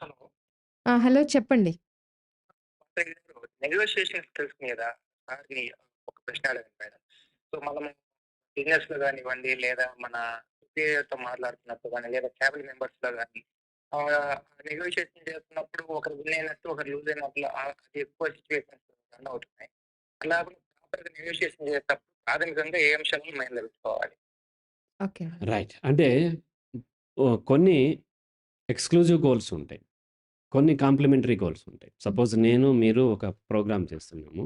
Hello. Hello చెప్పండి. Negotiation skills మీద సార్‌ని ఒక ప్రశ్న అడగండి మేడం. సో, మనము బిజినెస్‌లో గానివ్వండి, లేదా మన సుపీరియర్‌తో మాట్లాడుతున్నప్పుడు గాని, లేదా ఫ్యామిలీ మెంబర్స్‌లో గాని ఆహ్, నెగోషియేషన్ చేస్తున్నప్పుడు ఒకరు విన్ అయినట్టు, ఒకరు లూజ్ అయినట్లు అది ఎక్కువ సిట్యుయేషన్స్ రన్ అవుతున్నాయి. అలాగే ప్రాపర్‌గా నెగోషియేషన్ చేసేటప్పుడు ప్రాథమికంగా ఏ అంశాలను మైండ్‌లో పెట్టుకోవాలి? ఓకే. రైట్. అంటే కొన్ని ఎక్స్‌క్లూజివ్ గోల్స్ ఉంటాయి. కొన్ని కాంప్లిమెంటరీ గోల్స్ ఉంటాయి. సపోజ్ నేను, మీరు ఒక ప్రోగ్రామ్ చేస్తున్నాము.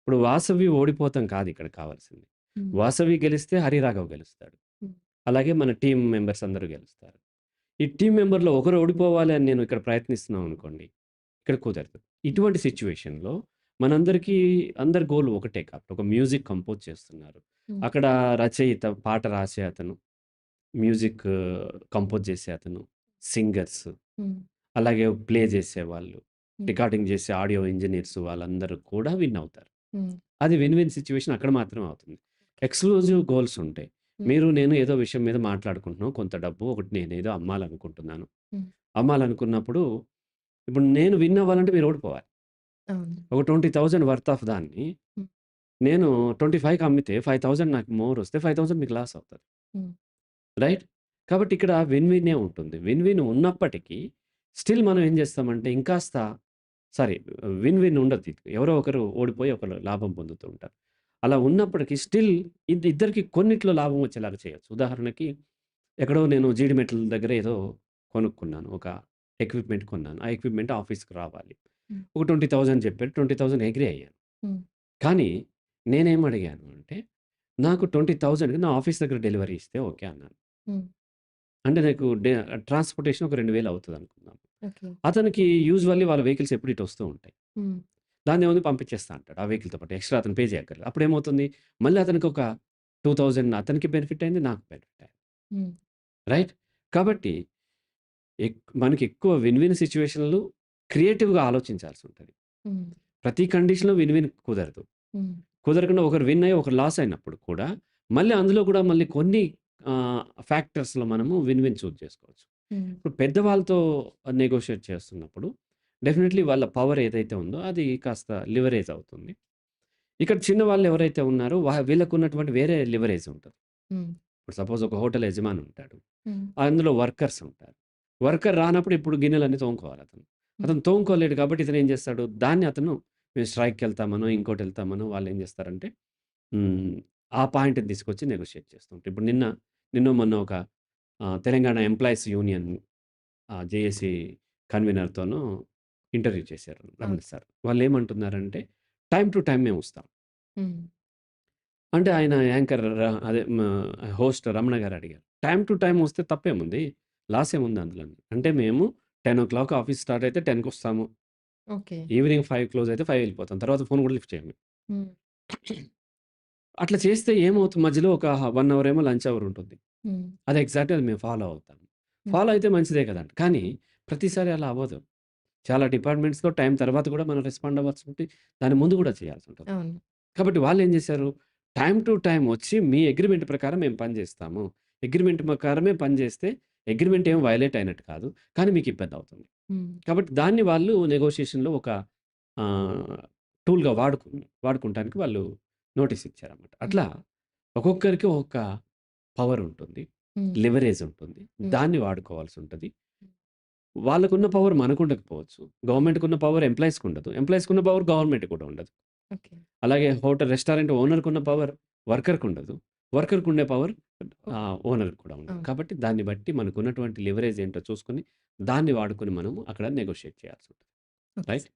ఇప్పుడు వాసవి ఓడిపోవటం కాదు ఇక్కడ కావాల్సింది. వాసవి గెలిస్తే హరిరాఘవ్ గెలుస్తాడు. అలాగే మన టీమ్ మెంబర్స్ అందరూ గెలుస్తారు. ఈ టీమ్ మెంబర్‌లో ఒకరు ఓడిపోవాలి అని నేను ఇక్కడ ప్రయత్నిస్తున్నాం అనుకోండి. ఇక్కడ కుదరదు. ఇటువంటి సిట్యుయేషన్‌లో మనందరికీ అందరి గోల్ ఒకటే కాబట్టి ఒక మ్యూజిక్ కంపోజ్ చేస్తున్నారు. అక్కడ రచయిత పాట రాసే అతను, మ్యూజిక్ కంపోజ్ చేసే అతను, సింగర్స్. అలాగే ప్లే చేసేవాళ్ళు, హ్మ్. రికార్డింగ్ చేసే ఆడియో ఇంజినీర్స్ వాళ్ళందరూ కూడా విన్ అవుతారు. హ్మ్. అది విన్ విన్ సిట్యుయేషన్ అక్కడ మాత్రమే అవుతుంది. ఎక్స్‌క్లూజివ్ గోల్స్ ఉంటాయి. హ్మ్. మీరు నేను ఏదో విషయం మీద మాట్లాడుకుంటున్నాం. కొంత డబ్బు ఒకటి నేనేదో అమ్మాలనుకుంటున్నాను. హ్మ్. అమ్మాలనుకున్నప్పుడు ఇప్పుడు నేను విన్ అవ్వాలంటే మీరు ఓడిపోవాలి. అవును. ఒక 20,000 వర్త్ ఆఫ్ దాన్ని హ్మ్. నేను 25కి అమ్మితే 5,000 నాకు మోర్ వస్తే 5,000 మీకు లాస్ అవుతది. హ్మ్. రైట్? కాబట్టి ఇక్కడ విన్ విన్నే ఉంటుంది. విన్ విన్ ఉన్నప్పటికీ స్టిల్ మనం ఏం చేస్తామంటే ఇంకాస్త సారీ విన్ విన్ ఉండదు. ఎవరో ఒకరు ఓడిపోయి ఒకరు లాభం పొందుతూ ఉంటారు. అలా ఉన్నప్పటికీ స్టిల్ ఇది ఇద్దరికి కొన్నిట్లో లాభం వచ్చేలాగా చేయొచ్చు. ఉదాహరణకి ఎక్కడో నేను జీడిమెట్ల దగ్గర ఏదో కొనుక్కున్నాను. ఒక ఎక్విప్‌మెంట్ కొన్నాను. ఆ ఎక్విప్‌మెంట్ ఆఫీస్‌కి రావాలి. ఒక 20,000 చెప్పారు. 20,000 అగ్రీ అయ్యాను. కానీ నేనేం అడిగాను అంటే నాకు 20,000కి నా ఆఫీస్ దగ్గర డెలివరీ ఇస్తే ఓకే అన్నాను. అంటే నాకు ట్రాన్స్‌పోర్టేషన్ ఒక 2,000 అవుతది అనుకుందాం. అతనికి యూజువల్లీ వాళ్ళ వెహికల్స్ ఎప్పుడు ఇటు వస్తూ ఉంటాయి. హ్మ్. దాన్నేముంది పంపించేస్తా అంటాడు. ఆ వెహికల్‌తో పాటు ఎక్స్‌ట్రా అతను పే చేయక్కర్లేదు. అప్పుడేమవుతుంది మళ్ళీ అతనికి ఒక 2,000 అతనికి బెనిఫిట్ అయింది. నాకు బెనిఫిట్ అయింది. రైట్? కాబట్టి మనకి ఎక్కువ విన్ విన్ సిట్యుయేషన్‌లు క్రియేటివ్‌గా ఆలోచించాల్సి ఉంటది. ప్రతి కండిషన్‌లో విన్ విన్ కుదరదు. కుదరకుండా ఒకరు విన్ అయ్యి ఒకరు లాస్ అయినప్పుడు కూడా మళ్ళీ అందులో కూడా మళ్ళీ కొన్ని ఫ్యాక్టర్స్‌లో మనము విన్ విన్ చూజ్ చేసుకోవచ్చు. ఇప్పుడు పెద్దవాళ్ళతో నెగోషియేట్ చేస్తున్నప్పుడు డెఫినెట్‌లీ వాళ్ళ పవర్ ఏదైతే ఉందో అది కాస్త లివరేజ్ అవుతుంది. ఇక్కడ చిన్నవాళ్ళు ఎవరైతే ఉన్నారో వా వీళ్ళకున్నటువంటి వేరే లివరేజ్ ఉంటది. ఇప్పుడు సపోజ్ ఒక హోటల్ యజమాని ఉంటాడు. అందులో వర్కర్స్ ఉంటారు. వర్కర్ రానప్పుడు ఇప్పుడు గిన్నెలన్నీ తోముకోవాలి అతను. అతను తోముకోలేడు కాబట్టి ఇతను ఏం చేస్తాడు? దాన్ని అతను మేము స్ట్రైక్‌కెళ్తామనో, ఇంకోటెళ్తామనో వాళ్ళేం చేస్తారంటే హ్మ్. ఆ పాయింట్‌ని తీసుకొచ్చి నెగోషియేట్ చేస్తూ ఉంటారు. ఇప్పుడు నిన్న నిన్నో మొన్నో ఒక తెలంగాణ ఎంప్లాయీస్ యూనియన్ జేఏసీ కన్వీనర్‌తోనో ఇంటర్వ్యూ చేశారు రమణ. సార్. వాళ్ళేమంటున్నారంటే టైమ్ టు టైమ్ మేమొస్తాం. హ్మ్. అంటే ఆయన యాంకర్ అదే హోస్ట్ రమణ గారు అడిగారు. టైమ్ టు టైమ్ వస్తే తప్పేముంది? లాస్ ఏముంది అందులో? అంటే మేము 10:00 ఆఫీస్ స్టార్ట్ అయితే 10:00కొస్తాము. ఓకే. ఈవినింగ్ 5 క్లోజ్ అయితే 5 వెళ్ళిపోతాం. తర్వాత ఫోన్ కూడా లిఫ్ట్ చేయము. అట్లా చేస్తే ఏమవుతుంది మధ్యలో ఒక 1 అవర్ ఏమో లంచ్ అవర్ ఉంటుంది. అది ఎగ్జాక్ట్‌గా అది మేము ఫాలో అవుతాం. ఫాలో అయితే మంచిదే కదండీ! కానీ ప్రతిసారి అలా అవ్వదు. చాలా డిపార్ట్మెంట్స్‌లో టైమ్ తర్వాత కూడా మనం రెస్పాండ్ అవ్వాల్సి ఉంటే దాని ముందు కూడా చేయాల్సి ఉంటది. కాబట్టి వాళ్ళేం చేశారు? టైమ్ టు టైమ్ వచ్చి మీ అగ్రీమెంట్ ప్రకారం మేము పని చేస్తాము. అగ్రీమెంట్ ప్రకారమే పని చేస్తే అగ్రీమెంట్ ఏమి వయలేట్ అయినట్టు కాదు. కానీ మీకు ఇబ్బంది అవుతుంది. కాబట్టి దాన్ని వాళ్ళు నెగోషియేషన్‌లో ఒక టూల్‌గా వాడుకు వాడుకుంటానికి వాళ్ళు నోటీస్ ఇచ్చారన్నమాట. అట్లా ఒక్కొక్కరికి ఒక్కొక్క పవర్ ఉంటుంది. లివరేజ్ ఉంటుంది. దాన్ని వాడుకోవాల్సి ఉంటది. వాళ్ళకున్న పవర్ మనకుండకపోవచ్చు. గవర్నమెంట్‌కున్న పవర్ ఎంప్లాయీస్‌కి ఉండదు. ఎంప్లాయీస్‌కున్న పవర్ గవర్నమెంట్‌కి కూడా ఉండదు. అలాగే హోటల్ రెస్టారెంట్ ఓనర్‌కున్న పవర్ వర్కర్‌కి ఉండదు. వర్కర్‌కి ఉండే పవర్ ఆహ్, ఓనర్‌కి కూడా ఉండదు. కాబట్టి దాన్ని బట్టి మనకున్నటువంటి లివరేజ్ ఏంటో చూసుకొని దాన్ని వాడుకొని మనము అక్కడ నెగోషియేట్ చేయాల్సి ఉంటుంది. రైట్?